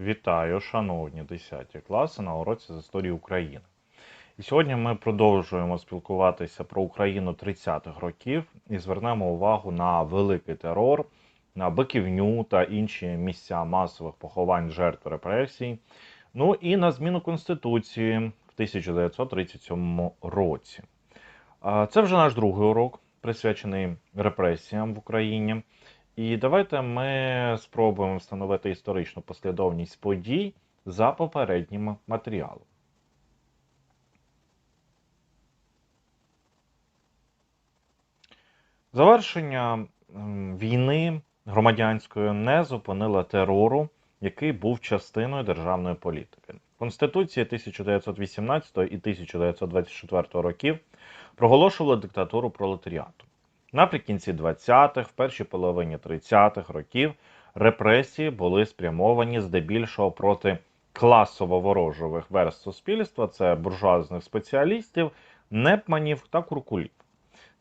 Вітаю, шановні 10 класи на уроці з історії України. І сьогодні ми продовжуємо спілкуватися про Україну 30-х років і звернемо увагу на великий терор, на Биківню та інші місця масових поховань жертв репресій. Ну і на зміну Конституції в 1937 році. Це вже наш другий урок, присвячений репресіям в Україні. І давайте ми спробуємо встановити історичну послідовність подій за попереднім матеріалом. Завершення війни громадянської не зупинило терору, який був частиною державної політики. Конституції 1918 і 1924 років проголошували диктатуру пролетаріату. Наприкінці 20-х, в першій половині 30-х років репресії були спрямовані здебільшого проти класово ворожових верст суспільства, це буржуазних спеціалістів, непманів та куркулів.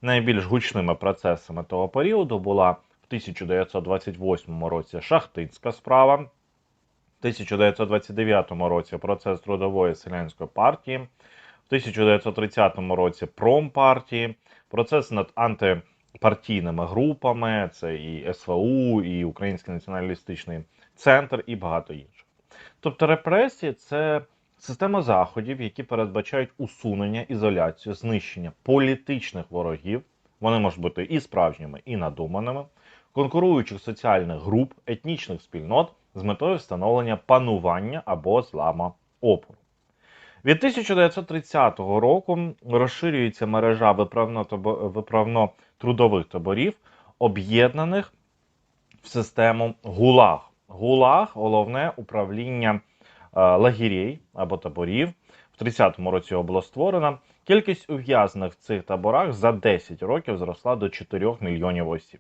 Найбільш гучними процесами того періоду була в 1928 році Шахтинська справа, в 1929 році процес трудової селянської партії, в 1930 році промпартії, процес над антипартійними групами, це і СВУ, і Український націоналістичний центр, і багато інших. Тобто репресії це система заходів, які передбачають усунення, ізоляцію, знищення політичних ворогів. Вони можуть бути і справжніми, і надуманими, конкуруючих соціальних груп, етнічних спільнот з метою встановлення панування або злама опору. Від 1930 року розширюється мережа виправно-трудових таборів, об'єднаних в систему ГУЛАГ. ГУЛАГ головне управління е, лагерей або таборів. В 30-му році його було створено. Кількість ув'язнених в цих таборах за 10 років зросла до 4 мільйонів осіб.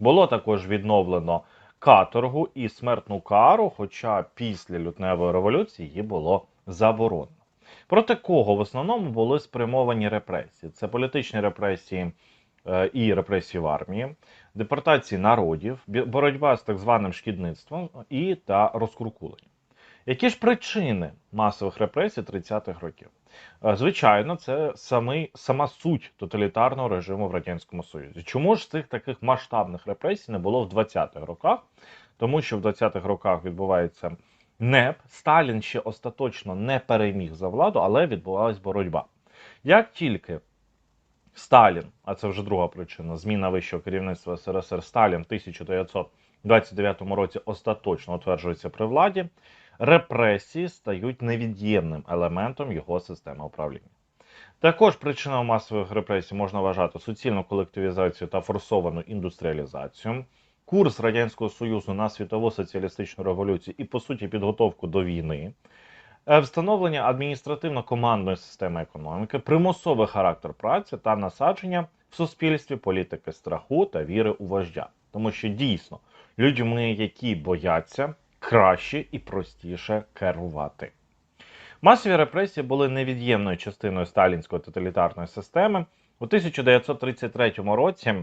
Було також відновлено каторгу і смертну кару, хоча після лютневої революції її було заборонено. Проти кого в основному були спрямовані репресії? Це політичні репресії е, і репресії в армії, депортації народів, боротьба з так званим шкідництвом і та розкуркулення. Які ж причини масових репресій 30-х років? Е, Звичайно, це самий, сама суть тоталітарного режиму в Радянському Союзі. Чому ж цих таких масштабних репресій не було в 20-х роках? Тому що в 20-х роках відбувається НЕП, Сталін ще остаточно не переміг за владу, але відбувалась боротьба. Як тільки Сталін, а це вже друга причина, зміна вищого керівництва СРСР Сталін в 1929 році остаточно утверджується при владі, репресії стають невід'ємним елементом його системи управління. Також причиною масових репресій можна вважати суцільну колективізацію та форсовану індустріалізацію, курс Радянського Союзу на світову соціалістичну революцію і, по суті, підготовку до війни, е, встановлення адміністративно-командної системи економіки, примусовий характер праці та насадження в суспільстві політики страху та віри у вождя. Тому що дійсно людьми, які бояться, краще і простіше керувати. Масові репресії були невід'ємною частиною сталінської тоталітарної системи. У 1933 році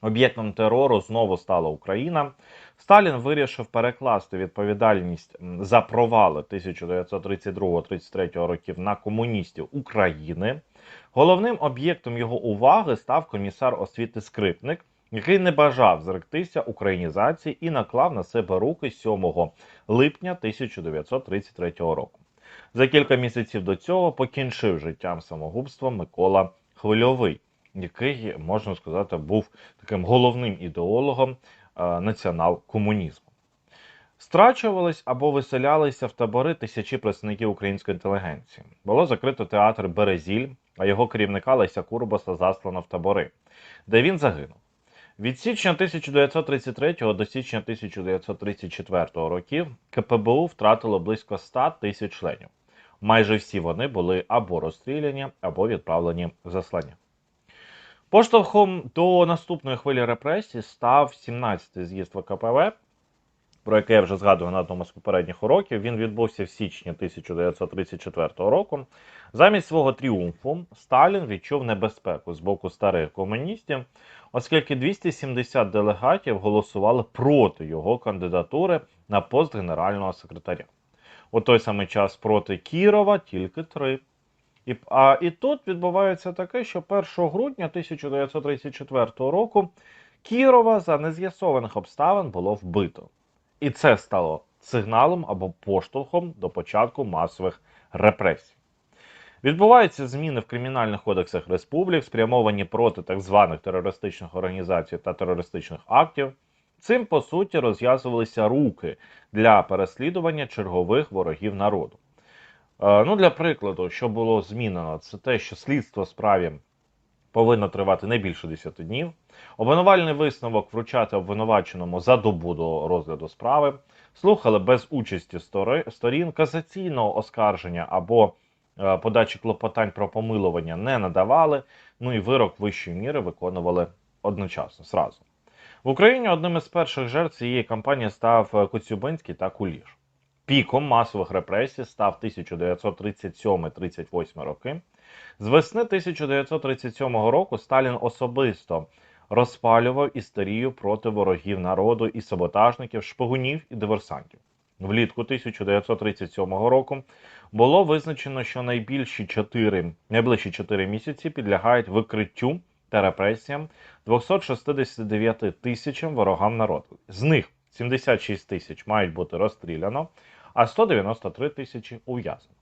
об'єктом терору знову стала Україна. Сталін вирішив перекласти відповідальність за провали 1932-33 років на комуністів України. Головним об'єктом його уваги став комісар освіти Скрипник, який не бажав зректися українізації і наклав на себе руки 7 липня 1933 року. За кілька місяців до цього покінчив життям самогубством Микола Хвильовий, який, можна сказати, був таким головним ідеологом е, націонал-комунізму. Страчувались або виселялися в табори тисячі представників української інтелігенції. Було закрито театр Березіль, а його керівника Леся Курбаса заслано в табори, де він загинув. Від січня 1933 до січня 1934 років КПБУ втратило близько 100 тисяч членів. Майже всі вони були або розстріляні, або відправлені в заслання. Поштовхом до наступної хвилі репресій став 17-й з'їзд ВКПВ. про яке я вже згадував на одному з попередніх уроків, він відбувся в січні 1934 року. Замість свого тріумфу Сталін відчув небезпеку з боку старих комуністів, оскільки 270 делегатів голосували проти його кандидатури на пост генерального секретаря. У той самий час проти Кірова тільки три. І, а, і тут відбувається таке, що 1 грудня 1934 року Кірова за нез'ясованих обставин було вбито. І це стало сигналом або поштовхом до початку масових репресій. Відбуваються зміни в кримінальних кодексах республік, спрямовані проти так званих терористичних організацій та терористичних актів. Цим, по суті, розв'язувалися руки для переслідування чергових ворогів народу. Е, Ну, для прикладу, що було змінено, це те, що слідство справі повинно тривати не більше 10 днів. Обвинувальний висновок вручати обвинуваченому за добу до розгляду справи, слухали без участі сторін, касаційного оскарження або е, подачі клопотань про помилування не надавали. Ну і вирок вищої міри виконували одночасно зразу. В Україні одним із перших жертв цієї кампанії став е, Коцюбинський та Куліш. Піком масових репресій став 1937-38 роки. З весни 1937 року Сталін особисто розпалював істерію проти ворогів народу і саботажників, шпигунів і диверсантів. Влітку 1937 року було визначено, що найбільші 4, найближчі 4 місяці підлягають викриттю та репресіям 269 тисячам ворогам народу. З них 76 тисяч мають бути розстріляно, а 193 тисячі ув'язнено.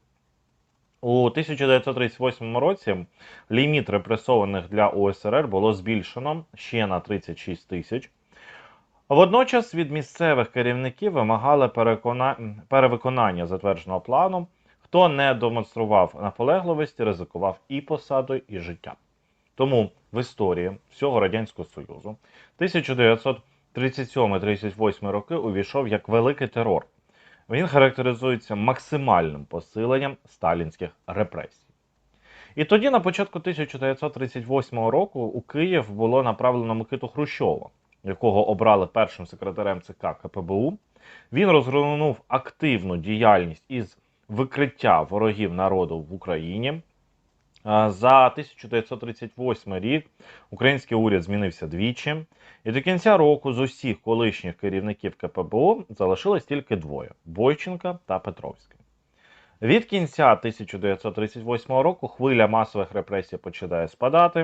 У 1938 році ліміт репресованих для УСРР було збільшено ще на 36 тисяч. Водночас від місцевих керівників вимагали перекона... перевиконання затвердженого плану. Хто не демонстрував наполегливості, ризикував і посадою, і життям. Тому в історії всього Радянського Союзу 1937-38 роки увійшов як великий терор. Він характеризується максимальним посиленням сталінських репресій. І тоді, на початку 1938 року, у Київ було направлено Микиту Хрущова, якого обрали першим секретарем ЦК КПБУ. Він розгорнув активну діяльність із викриття ворогів народу в Україні. За 1938 рік український уряд змінився двічі, і до кінця року з усіх колишніх керівників КПБУ залишилось тільки двоє: Бойченка та Петровський. Від кінця 1938 року хвиля масових репресій починає спадати.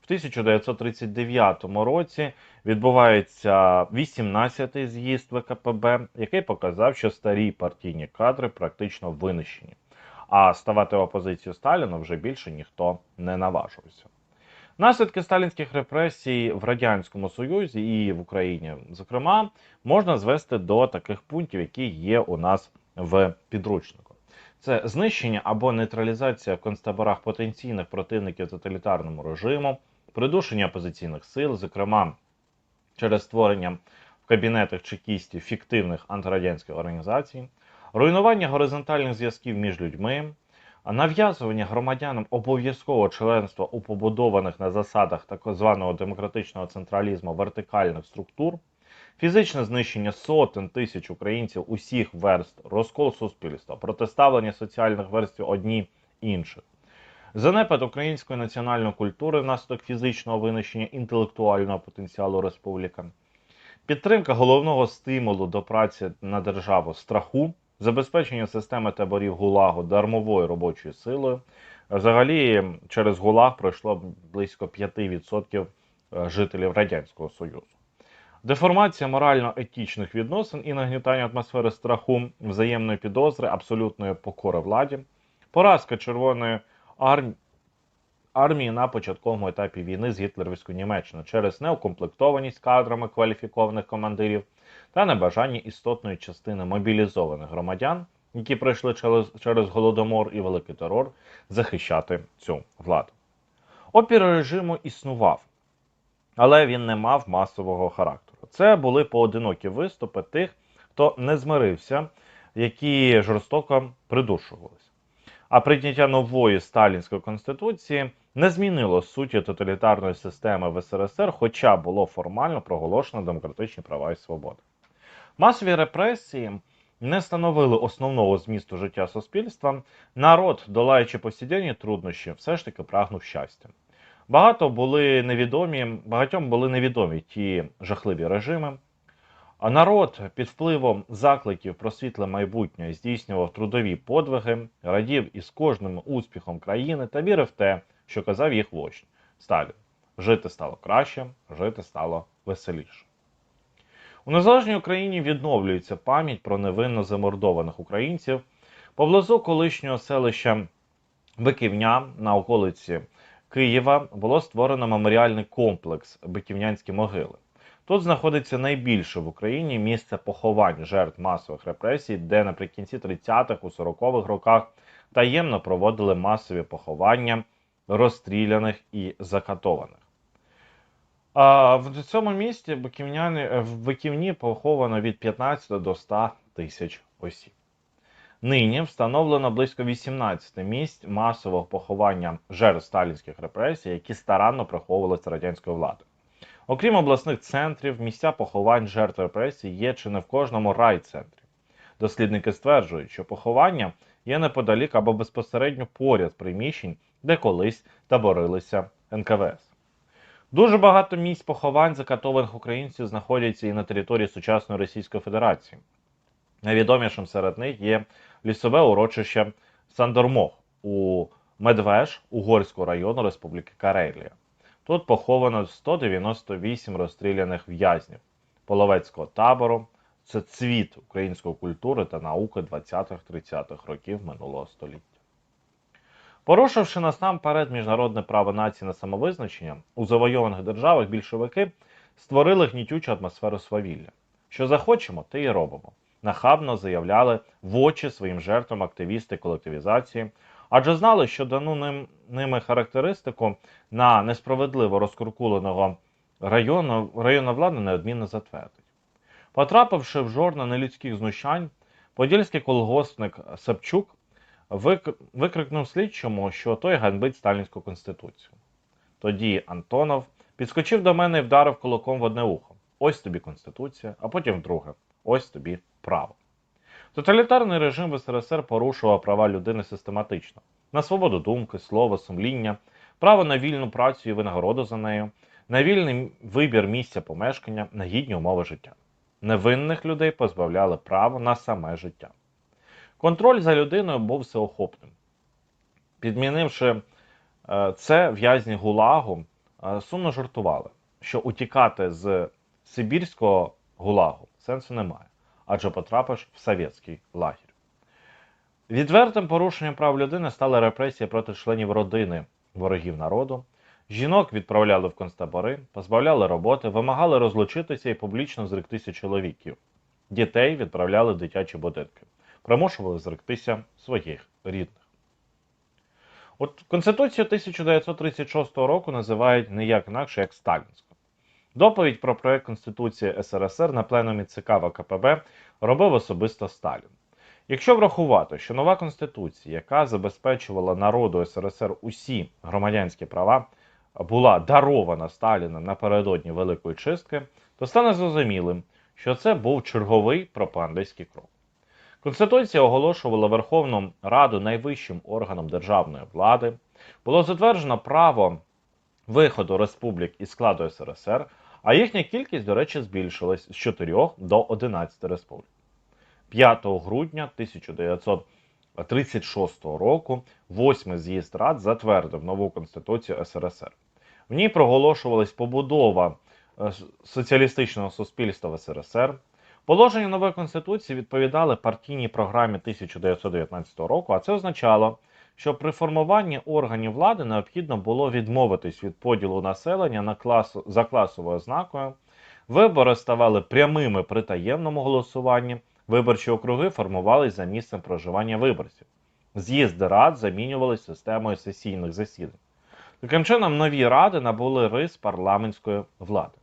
В 1939 році відбувається 18-й з'їзд ВКПБ, який показав, що старі партійні кадри практично винищені. А ставати в опозицію Сталіну вже більше ніхто не наважився. Наслідки сталінських репресій в Радянському Союзі і в Україні, зокрема, можна звести до таких пунктів, які є у нас в підручнику. Це знищення або нейтралізація в концтаборах потенційних противників тоталітарному режиму, придушення опозиційних сил, зокрема через створення в кабінетах чекістів фіктивних антирадянських організацій, руйнування горизонтальних зв'язків між людьми, нав'язування громадянам обов'язкового членства у побудованих на засадах так званого демократичного централізму вертикальних структур, фізичне знищення сотень тисяч українців усіх верст, розкол суспільства, протиставлення соціальних верств одні інших. Занепад української національної культури внаслідок фізичного винищення інтелектуального потенціалу республіки, підтримка головного стимулу до праці на державу страху, забезпечення системи таборів ГУЛАГу дармовою робочою силою. Взагалі, через ГУЛАГ пройшло близько 5% жителів Радянського Союзу. Деформація морально-етичних відносин і нагнітання атмосфери страху, взаємної підозри, абсолютної покори владі, поразка Червоної армії армії на початковому етапі війни з гітлерівською Німеччиною через неукомплектованість кадрами кваліфікованих командирів та небажання істотної частини мобілізованих громадян, які пройшли через, через голодомор і великий терор, захищати цю владу. Опір режиму існував, але він не мав масового характеру. Це були поодинокі виступи тих, хто не змирився, які жорстоко придушувалися. А прийняття нової сталінської конституції не змінило суті тоталітарної системи в СРСР, хоча було формально проголошено демократичні права і свободи. Масові репресії не становили основного змісту життя суспільства. Народ, долаючи повсякденні труднощі, все ж таки прагнув щастя. Багато були невідомі, багатьом були невідомі ті жахливі режими. А народ під впливом закликів про світле майбутнє здійснював трудові подвиги, радів із кожним успіхом країни та вірив в те, що казав їх вождь Сталін. Жити стало краще, жити стало веселіше. У незалежній Україні відновлюється пам'ять про невинно замордованих українців. Поблизу колишнього селища Биківня на околиці Києва було створено меморіальний комплекс Биківнянські могили. Тут знаходиться найбільше в Україні місце поховань жертв масових репресій, де наприкінці 30-х, у 40-х роках таємно проводили масові поховання розстріляних і закатованих. А в цьому місті Биківняни, в Биківні поховано від 15 до 100 тисяч осіб. Нині встановлено близько 18 місць масового поховання жертв сталінських репресій, які старанно приховувалися радянською владою. Окрім обласних центрів, місця поховань жертв репресій є чи не в кожному райцентрі. Дослідники стверджують, що поховання є неподалік або безпосередньо поряд приміщень, де колись таборилися НКВС. Дуже багато місць поховань закатованих українців знаходяться і на території сучасної Російської Федерації. Найвідомішим серед них є лісове урочище Сандормох у Медвеж Угорського району Республіки Карелія. Тут поховано 198 розстріляних в'язнів половецького табору. Це цвіт української культури та науки 20-30-х років минулого століття. Порушивши насамперед міжнародне право нації на самовизначення, у завойованих державах більшовики створили гнітючу атмосферу свавілля. Що захочемо, те і робимо. Нахабно заявляли в очі своїм жертвам активісти колективізації, адже знали, що дану ним, ними характеристику на несправедливо розкуркуленого району, районна влада неодмінно затвердить. Потрапивши в жорна нелюдських знущань, подільський колгоспник Сапчук. Викрикнув слідчому, що той ганьбить сталінську конституцію. Тоді Антонов підскочив до мене і вдарив кулаком в одне ухо. Ось тобі конституція, а потім друге. Ось тобі право. Тоталітарний режим в СРСР порушував права людини систематично на свободу думки, слова, сумління, право на вільну працю і винагороду за нею, на вільний вибір місця помешкання, на гідні умови життя. Невинних людей позбавляли права на саме життя. Контроль за людиною був всеохопним. Підмінивши е, це, в'язні гулагу е, сумно жартували, що утікати з Сибірського гулагу сенсу немає, адже потрапиш в совєтський лагерь. Відвертим порушенням прав людини стали репресії проти членів родини ворогів народу. Жінок відправляли в концтабори, позбавляли роботи, вимагали розлучитися і публічно зректися чоловіків. Дітей відправляли в дитячі будинки, примушували зректися своїх рідних. От Конституцію 1936 року називають не як інакше, як Сталінську. Доповідь про проект Конституції СРСР на пленумі ЦК ВКПБ робив особисто Сталін. Якщо врахувати, що нова конституція, яка забезпечувала народу СРСР усі громадянські права, була дарована Сталіним напередодні Великої чистки, то стане зрозумілим, що це був черговий пропагандистський крок. Конституція оголошувала Верховну Раду найвищим органом державної влади, було затверджено право виходу республік із складу СРСР, а їхня кількість, до речі, збільшилась з 4 до 11 республік. 5 грудня 1936 року восьмий з'їзд рад затвердив нову конституцію СРСР. В ній проголошувалась побудова е, соціалістичного суспільства в СРСР. Положення нової конституції відповідали партійній програмі 1919 року, а це означало, що при формуванні органів влади необхідно було відмовитись від поділу населення на клас, за класовою ознакою. Вибори ставали прямими при таємному голосуванні. Виборчі округи формувались за місцем проживання виборців. З'їзди рад замінювалися системою сесійних засідань. Таким чином, нові ради набули рис парламентської влади.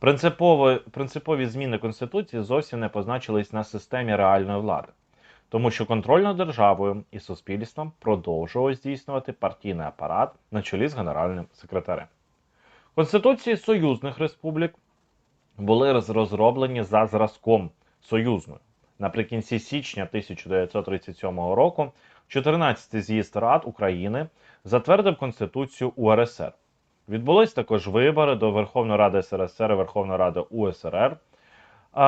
Принципові, принципові зміни Конституції зовсім не позначились на системі реальної влади, тому що контроль над державою і суспільством продовжував здійснювати партійний апарат на чолі з генеральним секретарем. Конституції союзних республік були розроблені за зразком союзною. Наприкінці січня 1937 року 14-й з'їзд Рад України затвердив Конституцію УРСР. Відбулись також вибори до Верховної Ради СРСР і Верховної Ради УСРР.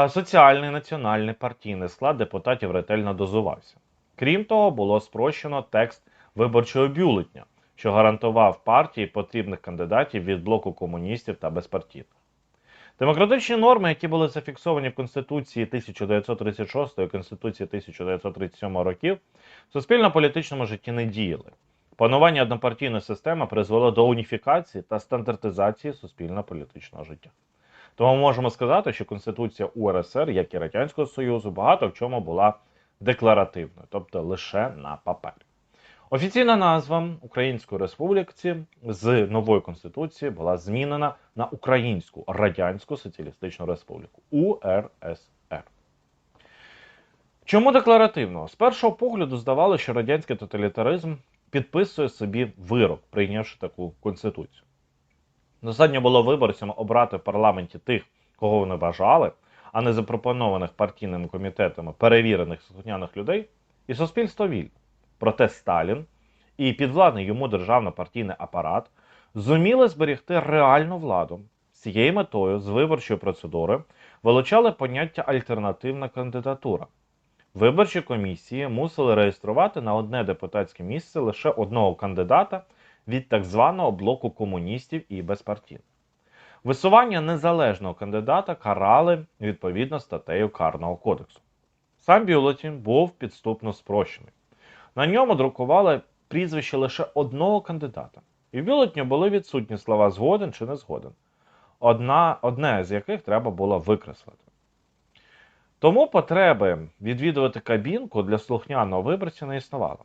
Соціальний національний партійний склад депутатів ретельно дозувався. Крім того, було спрощено текст виборчого бюлетня, що гарантував партії потрібних кандидатів від блоку комуністів та безпартійних. Демократичні норми, які були зафіксовані в Конституції 1936 і Конституції 1937 років, в суспільно-політичному житті не діяли. Панування однопартійної системи призвело до уніфікації та стандартизації суспільно-політичного життя. Тому можемо сказати, що Конституція УРСР, як і Радянського Союзу, багато в чому була декларативною, тобто лише на папері. Офіційна назва Української Республіки з нової конституції була змінена на Українську Радянську Соціалістичну Республіку УРСР. Чому декларативно? З першого погляду здавалося, що радянський тоталітаризм підписує собі вирок, прийнявши таку конституцію. Достатньо було виборцям обрати в парламенті тих, кого вони бажали, а не запропонованих партійними комітетами перевірених слухняних людей, і суспільство вільне. Проте Сталін і підвладний йому державно-партійний апарат зуміли зберегти реальну владу. З цією метою з виборчої процедури вилучали поняття альтернативна кандидатура. Виборчі комісії мусили реєструвати на одне депутатське місце лише одного кандидата від так званого блоку комуністів і безпартійних. Висування незалежного кандидата карали відповідно статтею Карного кодексу. Сам бюлетень був підступно спрощений. На ньому друкували прізвище лише одного кандидата. І в бюлетні були відсутні слова згоден чи не згоден, одне з яких треба було викреслити. Тому потреби відвідувати кабінку для слухняного виборця не існувало.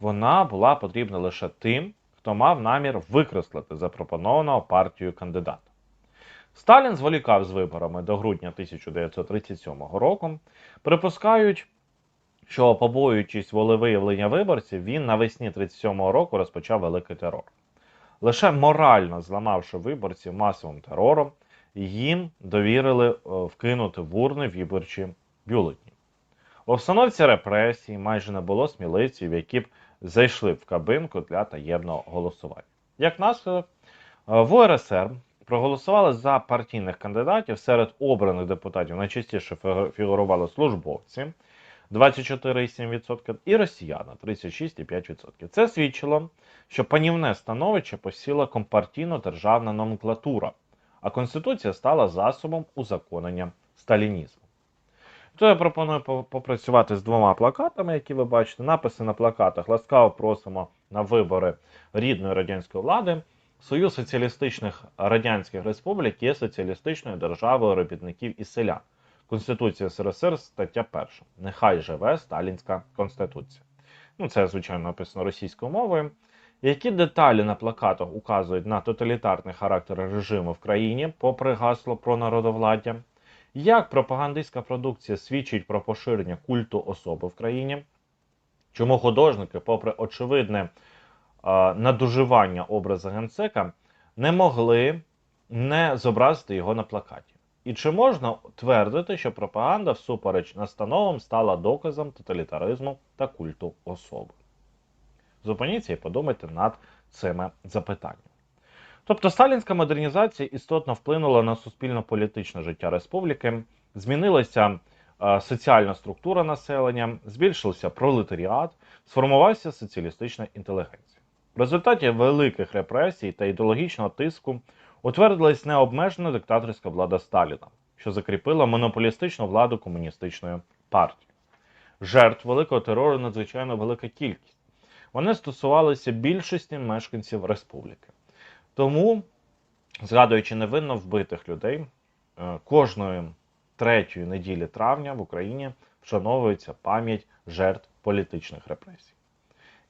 Вона була потрібна лише тим, хто мав намір викреслити запропонованого партією кандидата. Сталін зволікав з виборами до грудня 1937 року. Припускають, що, побоюючись волевиявлення виборців, він навесні 1937 року розпочав великий терор. Лише морально зламавши виборців масовим терором, їм довірили е, вкинути в урни виборчі бюлетні. У обстановці репресій майже не було сміливців, які б зайшли в кабинку для таємного голосування. Як наслідок, е, в УРСР проголосували за партійних кандидатів серед обраних депутатів найчастіше фігурували службовці 24,7% і росіяни 36,5%. Це свідчило, що панівне становище посіла компартійно державна номенклатура, а Конституція стала засобом узаконення сталінізму. То я пропоную попрацювати з двома плакатами, які ви бачите. Написи на плакатах ласкаво просимо на вибори рідної радянської влади. Союз соціалістичних радянських республік є соціалістичною державою робітників і селян. Конституція СРСР, стаття 1. Нехай живе Сталінська Конституція. Ну, це, звичайно, написано російською мовою. Які деталі на плакатах указують на тоталітарний характер режиму в країні, попри гасло про народовладдя? Як пропагандистська продукція свідчить про поширення культу особи в країні? Чому художники, попри очевидне е, надуживання образу генсека, не могли не зобразити його на плакаті? І чи можна твердити, що пропаганда всупереч настановам стала доказом тоталітаризму та культу особи? Зупиніться і подумайте над цими запитаннями. Тобто сталінська модернізація істотно вплинула на суспільно-політичне життя республіки, змінилася е, соціальна структура населення, збільшився пролетаріат, сформувався соціалістична інтелігенція. В результаті великих репресій та ідеологічного тиску утвердилась необмежена диктаторська влада Сталіна, що закріпила монополістичну владу комуністичної партії. Жертв великого терору надзвичайно велика кількість. Вони стосувалися більшості мешканців республіки. Тому, згадуючи невинно вбитих людей, е, кожної третьої неділі травня в Україні вшановується пам'ять жертв політичних репресій.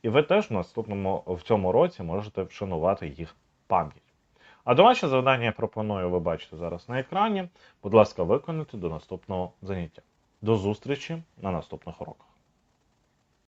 І ви теж в наступному в цьому році можете вшанувати їх пам'ять. А домашнє завдання я пропоную ви бачите зараз на екрані. Будь ласка, виконайте до наступного заняття. До зустрічі на наступних уроках.